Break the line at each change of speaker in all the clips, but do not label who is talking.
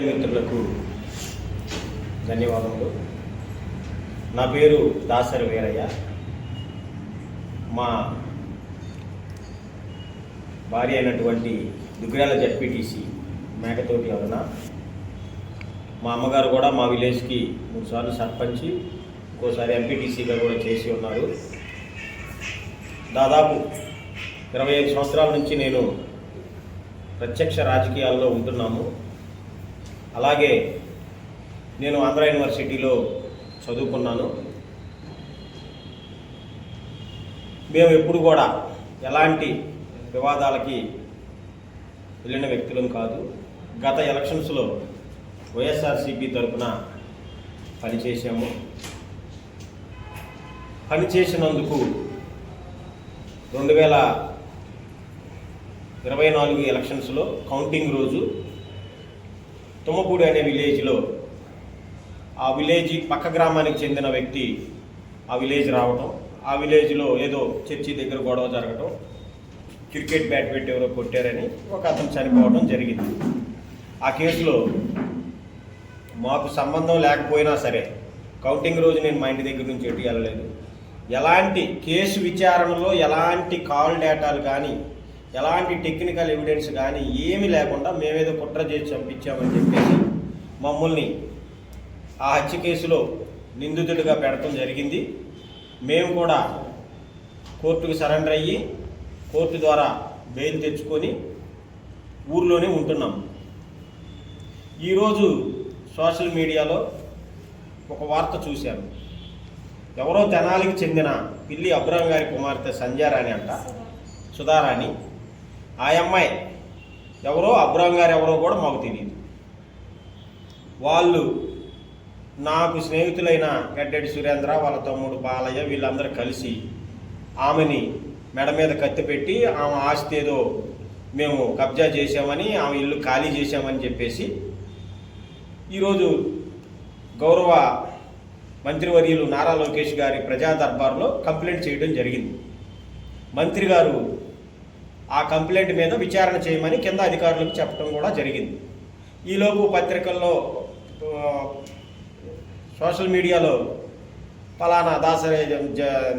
మిత్రులకు ధన్యవాదములు. నా పేరు దాసరి వీరయ్య. మా భార్య అయినటువంటి దుగ్గిరాల జడ్పీటీసీ మేకతోటి వలన మా అమ్మగారు కూడా మా విలేజ్కి మూడుసార్లు సర్పంచి ఇంకోసారి ఎంపీటీసీగా కూడా చేసి ఉన్నారు. దాదాపు ఇరవై ఐదు సంవత్సరాల నుంచి నేను ప్రత్యక్ష రాజకీయాల్లో ఉంటున్నాము. అలాగే నేను ఆంధ్ర యూనివర్సిటీలో చదువుకున్నాను. మేము ఎప్పుడు కూడా ఎలాంటి వివాదాలకి వెళ్ళిన వ్యక్తులం కాదు. గత ఎలక్షన్స్లో వైఎస్ఆర్సీపీ తరఫున పనిచేసాము పనిచేసినందుకు రెండు వేల ఇరవై నాలుగు ఎలక్షన్స్లో కౌంటింగ్ రోజు తుమ్మపూడి అనే విలేజ్లో ఆ విలేజ్ పక్క గ్రామానికి చెందిన వ్యక్తి ఆ విలేజ్ రావటం ఆ విలేజ్లో ఏదో చర్చి దగ్గర గొడవ జరగటం క్రికెట్ బ్యాట్ పెట్టి ఎవరో కొట్టారని ఒక అతను చనిపోవడం జరిగింది. ఆ కేసులో మాకు సంబంధం లేకపోయినా సరే కౌంటింగ్ రోజు నేను మా ఇంటి దగ్గర నుంచి ఎటు వెళ్ళలేదు. ఎలాంటి కేసు విచారణలో ఎలాంటి కాల్ డేటాలు కానీ ఎలాంటి టెక్నికల్ ఎవిడెన్స్ కానీ ఏమీ లేకుండా మేమేదో కుట్ర చేసి చంపించామని చెప్పేసి మమ్మల్ని ఆ హత్య కేసులో నిందితుడిగా పెడటం జరిగింది. మేము కూడా కోర్టుకు సరెండర్ అయ్యి కోర్టు ద్వారా బెయిల్ తెచ్చుకొని ఊర్లోనే ఉంటున్నాం. ఈరోజు సోషల్ మీడియాలో ఒక వార్త చూశాను. ఎవరో తెనాలికి చెందిన పిల్లి అబ్రహం గారి కుమార్తె సంధ్యారాణి అంట సుధారాణి. ఆ అమ్మాయి ఎవరో అబ్రహం గారు ఎవరో కూడా మాకు తెలియదు వాళ్ళు నాకు స్నేహితులైన గడ్డెడి సురేంద్ర వాళ్ళ తమ్ముడు బాలయ్య వీళ్ళందరూ కలిసి ఆమెని మెడ మీద కత్తి పెట్టి ఆమె ఆస్తి ఏదో మేము కబ్జా చేశామని ఆమె ఇల్లు ఖాళీ చేశామని చెప్పేసి ఈరోజు గౌరవ మంత్రివర్యులు నారా లోకేష్ గారి ప్రజా దర్బార్లో కంప్లైంట్ చేయడం జరిగింది. మంత్రి గారు ఆ కంప్లైంట్ మీద విచారణ చేయమని కింద అధికారులకు చెప్పడం కూడా జరిగింది. ఈలోపు పత్రికల్లో సోషల్ మీడియాలో ఫలానా దాసరి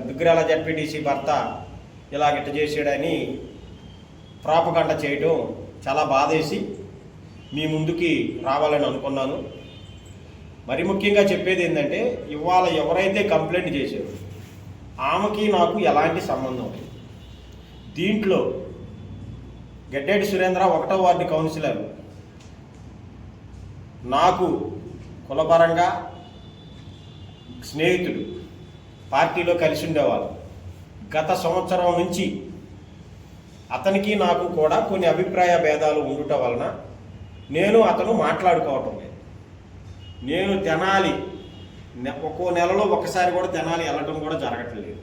దుగ్గిరాల జడ్పీటీసీ భర్త ఇలా గిట్ట చేసాడని ప్రాపకంట చేయడం చాలా బాధేసి మీ ముందుకి రావాలని అనుకున్నాను. మరి ముఖ్యంగా చెప్పేది ఏంటంటే ఇవాళ ఎవరైతే కంప్లైంట్ చేశారో ఆమెకి నాకు ఎలాంటి సంబంధం లేదు. దీంట్లో గెడ్డేటి సురేంద్ర ఒకటో వార్డు కౌన్సిలర్. నాకు కులపరంగా స్నేహితుడు. పార్టీలో కలిసి ఉండేవాళ్ళు. గత సంవత్సరం నుంచి అతనికి నాకు కూడా కొన్ని అభిప్రాయ భేదాలు ఉండటం వలన నేను అతను మాట్లాడుకోవటం లేదు. నేను తెనాలి ఒక్కో నెలలో ఒకసారి కూడా తెనాలి వెళ్ళటం కూడా జరగట్లేదు.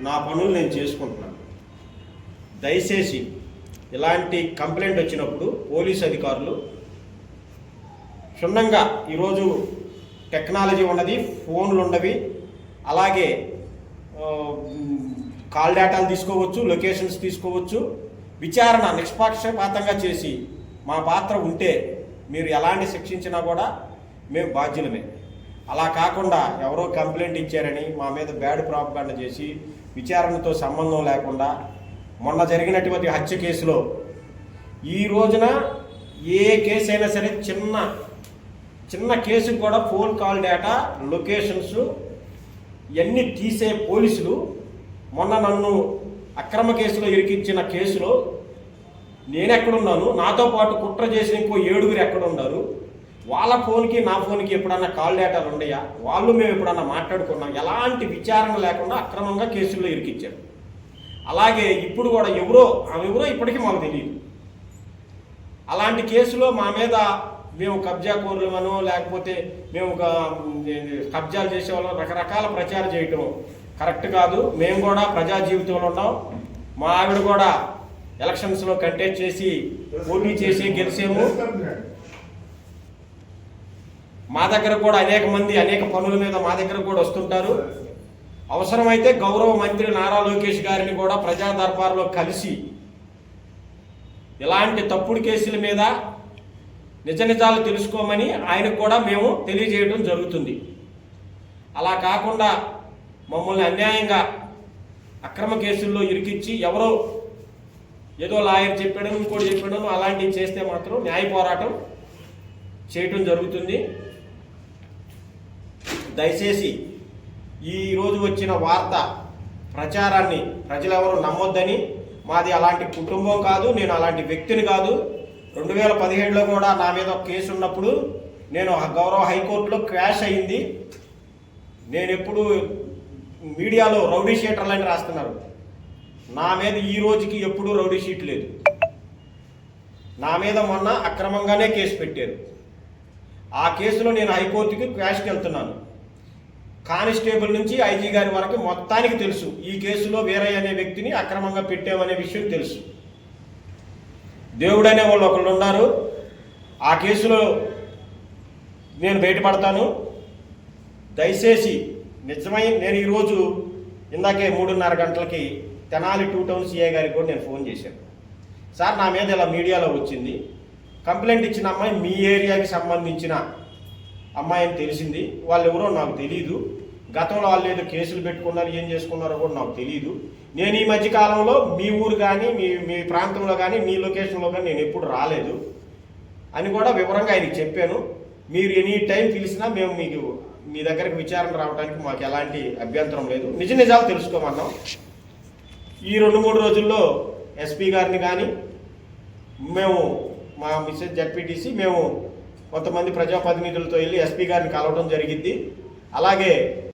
నా పనులు నేను చేసుకుంటున్నాను. దయచేసి ఇలాంటి కంప్లైంట్ వచ్చినప్పుడు పోలీస్ అధికారులు క్షుణ్ణంగా ఈరోజు టెక్నాలజీ ఉన్నది ఫోన్లు ఉండవి అలాగే కాల్ డేటాలు తీసుకోవచ్చు లొకేషన్స్ తీసుకోవచ్చు విచారణ నిష్పక్షపాతంగా చేసి మా పాత్ర ఉంటే మీరు ఎలాంటి శిక్షించినా కూడా మేము బాధ్యులమే. అలా కాకుండా ఎవరో కంప్లైంట్ ఇచ్చారని మా మీద బ్యాడ్ ప్రాపగాండ చేసి విచారణతో సంబంధం లేకుండా మొన్న జరిగినటువంటి హత్య కేసులో ఈ రోజున ఏ కేసు అయినా సరే చిన్న చిన్న కేసు కూడా ఫోన్ కాల్ డేటా లొకేషన్స్ ఇవన్నీ తీసే పోలీసులు మొన్న నన్ను అక్రమ కేసులో ఇరికించిన కేసులో నేను ఎక్కడున్నాను నాతో పాటు కుట్ర చేసిన ఇంకో ఏడుగురు ఎక్కడున్నారు? వాళ్ళ ఫోన్కి నా ఫోన్కి ఎప్పుడన్నా కాల్ డేటాలు ఉన్నాయా వాళ్ళు మేము ఎప్పుడన్నా మాట్లాడుకున్నాం? ఎలాంటి విచారణ లేకుండా అక్రమంగా కేసుల్లో ఇరికించారు. అలాగే ఇప్పుడు కూడా ఎవరో ఆమె ఎవరో ఇప్పటికీ మాకు తెలియదు అలాంటి కేసులో మా మీద మేము కబ్జా కోరులమనో లేకపోతే మేము ఒక కబ్జాలు చేసే వాళ్ళం రకరకాల ప్రచారం చేయటం. కరెక్ట్ కాదు. మేము కూడా ప్రజా జీవితంలో ఉన్నాం. మా ఆవిడ కూడా ఎలక్షన్స్లో కంటెస్ట్ చేసి పోటీ చేసి గెలిచేము. మా దగ్గర కూడా అనేక మంది అనేక పనుల మీద మా దగ్గర కూడా వస్తుంటారు. అవసరమైతే గౌరవ మంత్రి నారా లోకేష్ గారిని కూడా ప్రజా దర్బార్లో కలిసి ఇలాంటి తప్పుడు కేసుల మీద నిజ నిజాలు తెలుసుకోమని ఆయనకు కూడా మేము తెలియజేయడం జరుగుతుంది. అలా కాకుండా మమ్మల్ని అన్యాయంగా అక్రమ కేసుల్లో ఇరికిచ్చి ఎవరో ఏదో లాయర్ చెప్పడం ఇంకోటి చెప్పడం అలాంటివి చేస్తే మాత్రం న్యాయ పోరాటం చేయటం జరుగుతుంది. దయచేసి ఈరోజు వచ్చిన వార్త ప్రచారాన్ని ప్రజలెవరూ నమ్మొద్దని. మాది అలాంటి కుటుంబం కాదు నేను అలాంటి వ్యక్తిని కాదు. రెండు వేల పదిహేడులో కూడా నా మీద ఒక కేసు ఉన్నప్పుడు నేను గౌరవ హైకోర్టులో క్రాష్ అయింది. నేను ఎప్పుడు మీడియాలో రౌడీ షీటర్లని రాస్తున్నారు. నా మీద ఈ రోజుకి ఎప్పుడూ రౌడీ షీట్ లేదు. నా మీద మొన్న అక్రమంగానే కేసు పెట్టారు. ఆ కేసులో నేను హైకోర్టుకి క్వాష్కి వెళ్తున్నాను. కానిస్టేబుల్ నుంచి ఐజీ గారి వరకు మొత్తానికి తెలుసు. ఈ కేసులో వీరయ్య అనే వ్యక్తిని అక్రమంగా పెట్టామనే విషయం తెలుసు. దేవుడు అనే వాళ్ళు ఒకళ్ళు ఉన్నారు. ఆ కేసులో నేను బయటపడతాను. దయచేసి నిజమై నేను ఈరోజు ఇందాకే మూడున్నర గంటలకి తెనాలి టూ టౌన్ సిఐ గారికి కూడా నేను ఫోన్ చేశాను. సార్ నా మీద ఇలా మీడియాలో వచ్చింది. కంప్లైంట్ ఇచ్చిన అమ్మాయి మీ ఏరియాకి సంబంధించిన అమ్మాయి అని తెలిసింది. వాళ్ళు ఎవరో నాకు తెలియదు గతంలో వాళ్ళు ఏదో కేసులు పెట్టుకున్నారు ఏం చేసుకున్నారో కూడా నాకు తెలియదు నేను ఈ మధ్యకాలంలో మీ ఊరు కానీ మీ మీ ప్రాంతంలో కానీ మీ లొకేషన్లో కానీ నేను ఎప్పుడు రాలేదు అని కూడా వివరంగా ఆయనకి చెప్పాను. మీరు ఎనీ టైం పిలిచినా మేము మీకు మీ దగ్గరికి విచారణ రావడానికి మాకు ఎలాంటి అభ్యంతరం లేదు. నిజ నిజాలు తెలుసుకోమన్నాం. ఈ రెండు మూడు రోజుల్లో ఎస్పీ గారిని కానీ మేము మా మిస్సెస్ జడ్పీటీసీ మేము కొంతమంది ప్రజాప్రతినిధులతో వెళ్ళి ఎస్పీ గారిని కలవడం జరిగింది అలాగే